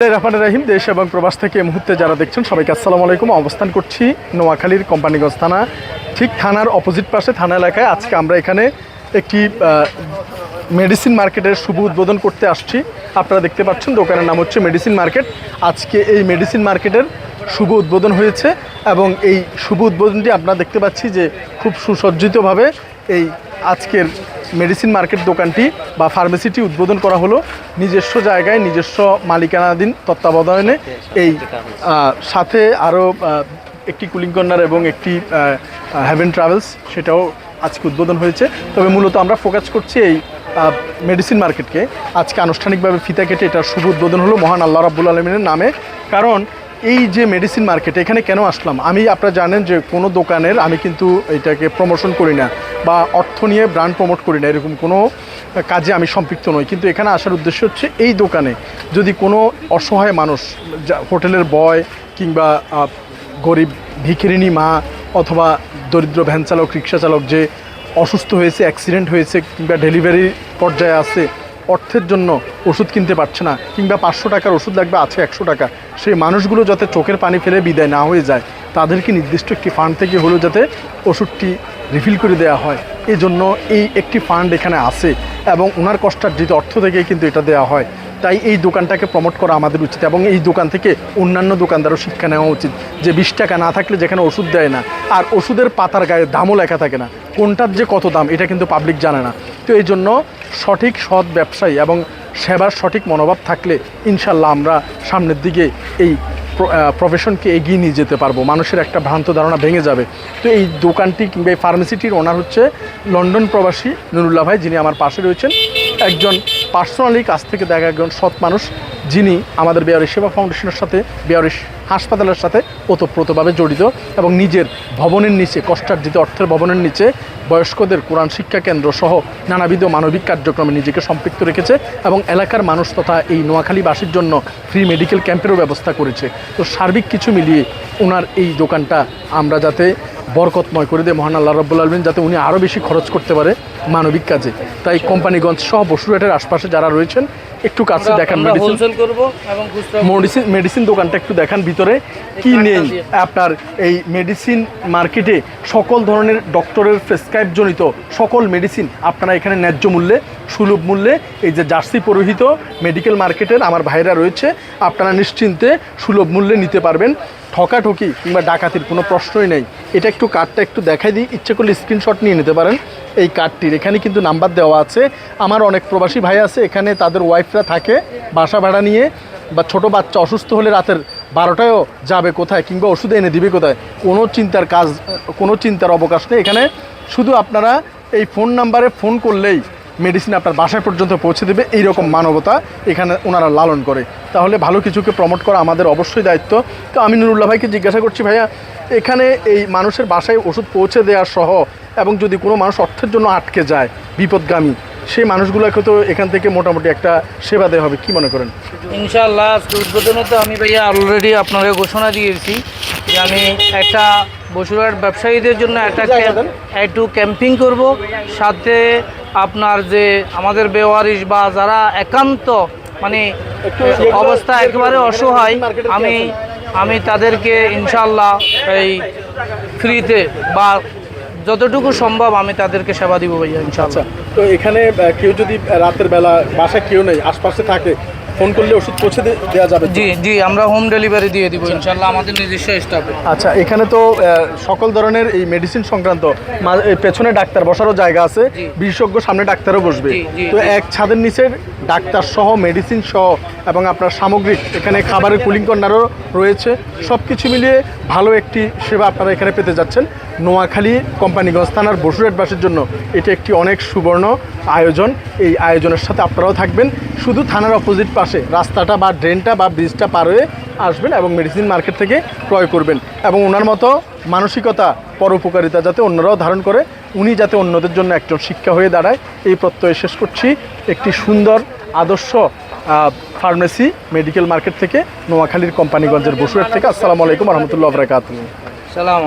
রহমান রাহিম, দেশ এবং প্রবাস থেকে মুহূর্তে যারা দেখছেন সবাইকে আসসালামু আলাইকুম। অবস্থান করছি নোয়াখালীর কোম্পানিগঞ্জ থানা, ঠিক থানার অপোজিট পাশে, থানা এলাকায়। আজকে আমরা এখানে একটি মেডিসিন মার্কেটের শুভ উদ্বোধন করতে আসছি। আপনারা দেখতে পাচ্ছেন দোকানের নাম হচ্ছে মেডিসিন মার্কেট আজকে এই মেডিসিন মার্কেটের শুভ উদ্বোধন হয়েছে এবং এই শুভ উদ্বোধনটি আপনারা দেখতে পাচ্ছি যে খুব সুসজ্জিতভাবে এই আজকের মেডিসিন মার্কেট দোকানটি বা ফার্মেসিটি উদ্বোধন করা হলো নিজস্ব জায়গায়, নিজস্ব মালিকানাধীন তত্ত্বাবধানে। এই সাথে আরও একটি কুলিং কর্নার এবং একটি হ্যাভেন ট্রাভেলস সেটাও আজকে উদ্বোধন হয়েছে। তবে মূলত আমরা ফোকাস করছি এই মেডিসিন মার্কেটকে আজকে আনুষ্ঠানিকভাবে ফিতা কেটে এটার শুভ উদ্বোধন হলো মহান আল্লাহ রাব্বুল আলমিনের নামে। কারণ এই যে মেডিসিন মার্কেট এখানে কেন আসলাম? আমি, আপনারা জানেন যে কোনো দোকানের আমি কিন্তু এটাকে প্রমোশন করি না বা অর্থ নিয়ে ব্র্যান্ড প্রমোট করি না, এরকম কোনো কাজে আমি সম্পৃক্ত নই। কিন্তু এখানে আসার উদ্দেশ্য হচ্ছে এই দোকানে যদি কোনো অসহায় মানুষ হোটেলের বয় কিংবা গরিব ভিখিরিনী মা অথবা দরিদ্র ভ্যান চালক রিক্সা চালক যে অসুস্থ হয়েছে অ্যাক্সিডেন্ট হয়েছে কিংবা ডেলিভারি পর্যায়ে আছে অর্থের জন্য ওষুধ কিনতে পারছে না কিংবা পাঁচশো টাকার ওষুধ লাগবে, আছে একশো টাকা। সেই মানুষগুলো যাতে চোখের পানি ফেলে বিদায় না হয়ে যায়, তাদেরকে নির্দিষ্ট একটি ফান্ড থেকে হলেও যাতে ওষুধটি রিফিল করে দেওয়া হয়। এই জন্য এই একটি ফান্ড এখানে আছে এবং ওনার কষ্টার্জিত অর্থ থেকে কিন্তু এটা দেওয়া হয়। তাই এই দোকানটাকে প্রমোট করা আমাদের উচিত এবং এই দোকান থেকে অন্যান্য দোকানদারও শিক্ষা নেওয়া উচিত যে বিশ টাকা না থাকলে যেখানে ওষুধ দেয় না আর ওষুধের পাতার গায়ে দামও লেখা থাকে না। কোনটার যে কত দাম এটা কিন্তু পাবলিক জানে না। তো এই জন্য সঠিক সৎ ব্যবসায়ী এবং সেবার সঠিক মনোভাব থাকলে ইনশাল্লাহ আমরা সামনের দিকে এই প্রফেশনকে এগিয়ে নিয়ে যেতে পারব। মানুষের একটা ভ্রান্ত ধারণা ভেঙে যাবে। তো এই দোকানটি কিংবা এই ফার্মেসিটির ওনার হচ্ছে লন্ডন প্রবাসী নুরুল্লাহ ভাই, যিনি আমার পাশে রয়েছেন। একজন পার্সোনালি কাছ থেকে দেখা একজন সৎ মানুষ। যিনি আমাদের বেয়ারি সেবা ফাউন্ডেশনের সাথে বেয়ারি হাসপাতালের সাথে ওতপ্রোতভাবে জড়িত এবং নিজের ভবনের নিচে, কষ্টার্জিত অর্থের ভবনের নিচে বয়স্কদের কোরআন শিক্ষা কেন্দ্র সহ নানাবিধ মানবিক কার্যক্রমে নিজেকে সম্পৃক্ত রেখেছে এবং এলাকার মানুষ তথা এই নোয়াখালীবাসীর জন্য ফ্রি মেডিকেল ক্যাম্পেরও ব্যবস্থা করেছে। তো সার্বিক কিছু মিলিয়ে ওনার এই দোকানটা আমরা যাতে বরকতময় করে দেয় মহান আল্লাহ রব্বুল আলমিন, যাতে উনি আরও বেশি খরচ করতে পারে মানবিক কাজে। তাই কোম্পানিগঞ্জ সহ বসুরহাটের আশপাশে যারা রয়েছেন একটু কাছে দেখান মেডিসিন করব এবং মেডিসিন মেডিসিন দোকানটা একটু দেখান ভিতরে। কি নেই আপনার এই মেডিসিন মার্কেটে সকল ধরনের ডক্টরের প্রেসক্রাইব জনিত সকল মেডিসিন আপনারা এখানে ন্যায্য মূল্যে সুলভ মূল্যে এই যে জার্সি পরিহিত মেডিকেল মার্কেটের আমার ভাইরা রয়েছে আপনারা নিশ্চিন্তে সুলভ মূল্যে নিতে পারবেন। ঠকাঠকি কিংবা ডাকাতির কোনো প্রশ্নই নেই। এটা একটু কার্ডটা একটু দেখাই দিই। ইচ্ছে করলে স্ক্রিনশট নিয়ে নিতে পারেন। এই কার্ডটির। এখানে কিন্তু নাম্বার দেওয়া আছে। আমার অনেক প্রবাসী ভাই আছে, এখানে তাদের ওয়াইফরা থাকে বাসা ভাড়া নিয়ে, বা ছোট বাচ্চা অসুস্থ হলে রাতের বারোটায়ও যাবে কোথায় কিংবা ওষুধ এনে দিবে কোথায়, কোনো চিন্তার কাজ, কোনো চিন্তার অবকাশ নেই। এখানে শুধু আপনারা এই ফোন নাম্বারে ফোন করলেই মেডিসিন আপনার বাসায় পর্যন্ত পৌঁছে দেবে, এইরকম মানবতা এখানে ওনারা লালন করে। তাহলে ভালো কিছুকে প্রমোট করা আমাদের অবশ্যই দায়িত্ব। তো আমি নুরুল্লাহ ভাইকে জিজ্ঞাসা করছি, ভাইয়া, এখানে এই মানুষের বাসায় ওষুধ পৌঁছে দেওয়া সহ এবং যদি কোনো মানুষ অর্থের জন্য আটকে যায় বিপদগামী সেই মানুষগুলোকে তো এখান থেকে মোটামুটি একটা সেবা দেওয়া হবে। কি মনে করেন? ইনশাআল্লাহ আজকে উদ্বোধনে তো আমি ভাইয়া অলরেডি আপনাকে ঘোষণা দিয়েছি যে আমি একটা বসুরহাট ব্যবসায়ীদের জন্য একটা। একটু ক্যাম্পিং করব। সাথে আপনার যে আমাদের বেওয়ারিশ বা যারা একান্ত মানে ইয়ে অবস্থা ইয়ে একেবারে অসহায় আমি আমি তাদেরকে ইনশাল্লাহ এই ফ্রিতে বা যতটুকু সম্ভব আমি তাদেরকে সেবা দিব ভাইয়া আচ্ছা ইনশাআল্লাহ তো এখানে কেউ যদি রাতের বেলা বাসায় কেউ নেই আশপাশে থাকে ফোন করলে ওষুধ পৌঁছে দেওয়া যাবে জি জি আমরা হোম ডেলিভারি দিয়ে দিব ইনশাআল্লাহ আমাদের নিজস্ব স্টাফে আচ্ছা এখানে তো সকল ধরনের এই মেডিসিন সংক্রান্ত পেছনে ডাক্তার বসারও জায়গা আছে বিশেষজ্ঞ সামনে ডাক্তারও বসবে। তো এক ছাদের নিচের ডাক্তার সহ মেডিসিন সহ এবং আপনার সামগ্রিক এখানে খাবারের কুলিং কর্নারও রয়েছে। সব কিছু মিলিয়ে ভালো একটি সেবা আপনারা এখানে পেতে যাচ্ছেন। নোয়াখালী কোম্পানিগঞ্জ থানার বসুরহাটবাসীর জন্য এটি একটি অনেক সুবর্ণ আয়োজন। এই আয়োজনের সাথে আপনারাও থাকবেন। শুধু থানার অপোজিট পাশে রাস্তাটা বা ড্রেনটা বা ব্রিজটা পার হয়ে আসবেন এবং মেডিসিন মার্কেট থেকে ক্রয় করবেন এবং ওনার মতো মানসিকতা পরোপকারিতা যাতে অন্যরাও ধারণ করে, উনি যাতে অন্যদের জন্য একজন শিক্ষা হয়ে দাঁড়ায়, এই প্রত্যয় শেষ করছি। একটি সুন্দর আদর্শ ফার্মেসি মেডিকেল মার্কেট থেকে নোয়াখালীর কোম্পানিগঞ্জের বসুরহাট থেকে। আসসালামু আলাইকুম রহমতুল্লাহ সালাম